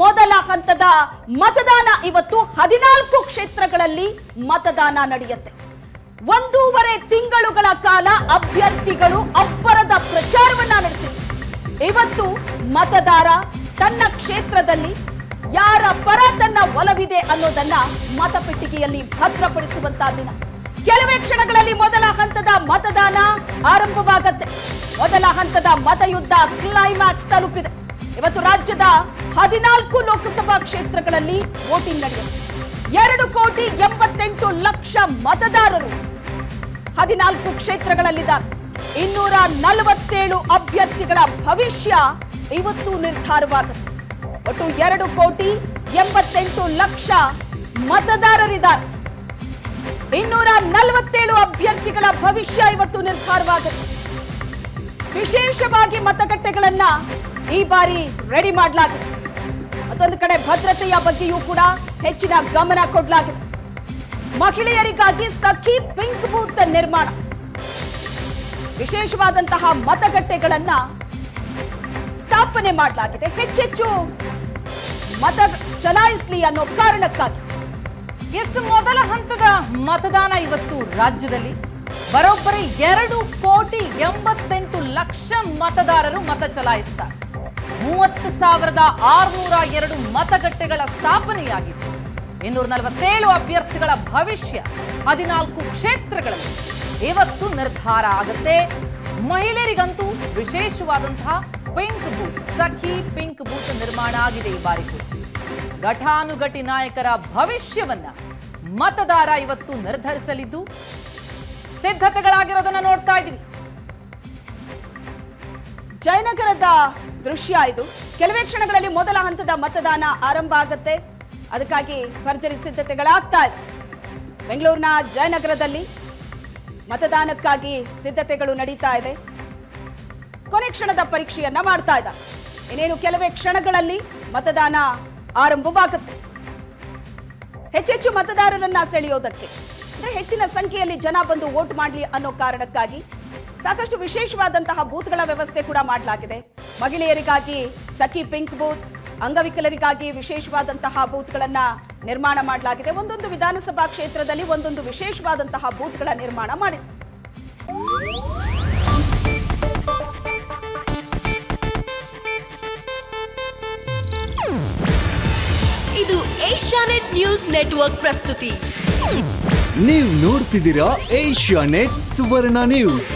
ಮೊದಲ ಹಂತದ ಮತದಾನ ಇವತ್ತು ಹದಿನಾಲ್ಕು ಕ್ಷೇತ್ರಗಳಲ್ಲಿ ಮತದಾನ ನಡೆಯುತ್ತೆ. ಒಂದೂವರೆ ತಿಂಗಳುಗಳ ಕಾಲ ಅಭ್ಯರ್ಥಿಗಳು ಅಬ್ಬರದ ಪ್ರಚಾರವನ್ನ ನಡೆಸಿದ್ರು. ಇವತ್ತು ಮತದಾರ ತನ್ನ ಕ್ಷೇತ್ರದಲ್ಲಿ ಯಾರ ಪರ ತನ್ನ ಒಲವಿದೆ ಅನ್ನೋದನ್ನ ಮತಪೆಟ್ಟಿಗೆಯಲ್ಲಿ ಭದ್ರಪಡಿಸುವಂತಹ ದಿನ. ಕೆಲವೇ ಕ್ಷಣಗಳಲ್ಲಿ ಮೊದಲ ಹಂತದ ಮತದಾನ ಆರಂಭವಾಗತ್ತೆ. ಮೊದಲ ಹಂತದ ಮತಯುದ್ಧ ಕ್ಲೈಮ್ಯಾಕ್ಸ್ ತಲುಪಿದೆ. ಇವತ್ತು ರಾಜ್ಯದ ಹದಿನಾಲ್ಕು ಲೋಕಸಭಾ ಕ್ಷೇತ್ರಗಳಲ್ಲಿ ವೋಟಿಂಗ್ ನಡೆಯಲಿದೆ ಎರಡು ಕೋಟಿ ಎಂಬತ್ತೆಂಟು ಲಕ್ಷ ಮತದಾರರು ಹದಿನಾಲ್ಕು ಕ್ಷೇತ್ರಗಳಲ್ಲಿದ್ದಾರೆ. ಇನ್ನೂರ ನಲವತ್ತೇಳು ಅಭ್ಯರ್ಥಿಗಳ ಭವಿಷ್ಯ ಇವತ್ತು ನಿರ್ಧಾರವಾಗುತ್ತೆ. ಒಟ್ಟು ಎರಡು ಕೋಟಿ ಎಂಬತ್ತೆಂಟು ಲಕ್ಷ ಮತದಾರರಿದ್ದಾರೆ. ಇನ್ನೂರ ನಲವತ್ತೇಳು ಅಭ್ಯರ್ಥಿಗಳ ಭವಿಷ್ಯ ಇವತ್ತು ನಿರ್ಧಾರವಾಗುತ್ತೆ. ವಿಶೇಷವಾಗಿ ಮತಗಟ್ಟೆಗಳನ್ನ ಈ ಬಾರಿ ರೆಡಿ ಮಾಡಲಾಗಿದೆ. ಮತ್ತೊಂದು ಕಡೆ ಭದ್ರತೆಯ ಬಗ್ಗೆಯೂ ಕೂಡ ಹೆಚ್ಚಿನ ಗಮನ ಕೊಡಲಾಗಿದೆ. ಮಹಿಳೆಯರಿಗಾಗಿ ಸಖಿ ಪಿಂಕ್ ಬೂತ್ ನಿರ್ಮಾಣ. ವಿಶೇಷವಾದಂತಹ ಮತಗಟ್ಟೆಗಳನ್ನ ಸ್ಥಾಪನೆ ಮಾಡಲಾಗಿದೆ. ಹೆಚ್ಚೆಚ್ಚು ಮತ ಚಲಾಯಿಸಲಿ ಅನ್ನೋ ಕಾರಣಕ್ಕಾಗಿ. ಎಸ್, ಮೊದಲ ಹಂತದ ಮತದಾನ ಇವತ್ತು ರಾಜ್ಯದಲ್ಲಿ. ಬರೋಬ್ಬರಿ ಎರಡು ಕೋಟಿ ಎಂಬತ್ತೆಂಟು ಲಕ್ಷ ಮತದಾರರು ಮತ ಚಲಾಯಿಸ್ತಾರೆ. ಮೂವತ್ತು ಸಾವಿರದ ಆರುನೂರ ಎರಡು ಮತಗಟ್ಟೆಗಳ ಸ್ಥಾಪನೆಯಾಗಿತ್ತು. ಇನ್ನೂರ ನಲವತ್ತೇಳು ಅಭ್ಯರ್ಥಿಗಳ ಭವಿಷ್ಯ, ಹದಿನಾಲ್ಕು ಕ್ಷೇತ್ರಗಳಲ್ಲಿ. ಇವತ್ತು ನಿರ್ಧಾರ ಆಗುತ್ತೆ. ಮಹಿಳೆಯರಿಗಂತೂ ವಿಶೇಷವಾದಂತಹ pink booth, Sakhi pink booth ನಿರ್ಮಾಣ ಆಗಿದೆ ಈ ಬಾರಿ ಘಟಾನುಘಟಿ ನಾಯಕರ ಭವಿಷ್ಯವನ್ನ ಮತದಾರ ಇವತ್ತು ನಿರ್ಧರಿಸಲಿದ್ದು, ಸಿದ್ಧತೆಗಳಾಗಿರೋದನ್ನ ನೋಡ್ತಾ ಇದ್ದೀವಿ. ಜಯನಗರದ ದೃಶ್ಯ ಇದು. ಕೆಲವೇ ಕ್ಷಣಗಳಲ್ಲಿ ಮೊದಲ ಹಂತದ ಮತದಾನ ಆರಂಭ ಆಗುತ್ತೆ. ಅದಕ್ಕಾಗಿ ಭರ್ಜರಿ ಸಿದ್ಧತೆಗಳಾಗ್ತಾ ಇದೆ. ಬೆಂಗಳೂರಿನ ಜಯನಗರದಲ್ಲಿ ಮತದಾನಕ್ಕಾಗಿ ಸಿದ್ಧತೆಗಳು ನಡೀತಾ ಇದೆ. ಕೊನೆ ಕ್ಷಣದ ಪರೀಕ್ಷೆಯನ್ನ ಮಾಡ್ತಾ ಇದ್ದ ಇನ್ನೇನು ಕೆಲವೇ ಕ್ಷಣಗಳಲ್ಲಿ ಮತದಾನ ಆರಂಭವಾಗುತ್ತೆ. ಹೆಚ್ಚೆಚ್ಚು ಮತದಾರರನ್ನ ಸೆಳೆಯೋದಕ್ಕೆ. ಅಂದ್ರೆ ಹೆಚ್ಚಿನ ಸಂಖ್ಯೆಯಲ್ಲಿ ಜನ ಬಂದು ವೋಟ್ ಮಾಡಲಿ ಅನ್ನೋ ಕಾರಣಕ್ಕಾಗಿ ಸಾಕಷ್ಟು ವಿಶೇಷವಾದಂತಹ ಬೂತ್ಗಳ ವ್ಯವಸ್ಥೆ ಕೂಡ ಮಾಡಲಾಗಿದೆ. ಮಹಿಳೆಯರಿಗಾಗಿ ಸಖಿ ಪಿಂಕ್ ಬೂತ್ ಅಂಗವಿಕಲರಿಗಾಗಿ ವಿಶೇಷವಾದಂತಹ ಬೂತ್ಗಳನ್ನ ನಿರ್ಮಾಣ ಮಾಡಲಾಗಿದೆ. ಒಂದೊಂದು ವಿಧಾನಸಭಾ ಕ್ಷೇತ್ರದಲ್ಲಿ ಒಂದೊಂದು ವಿಶೇಷವಾದಂತಹ ಬೂತ್ಗಳ ನಿರ್ಮಾಣ ಮಾಡಿದೆ. ಇದು ಏಷ್ಯಾನೆಟ್ ನ್ಯೂಸ್ ನೆಟ್ವರ್ಕ್ ಪ್ರಸ್ತುತಿ. ನೀವು ನೋಡ್ತಿದ್ದೀರಾ ಏಷ್ಯಾ ನೆಟ್ ಸುವರ್ಣ ನ್ಯೂಸ್.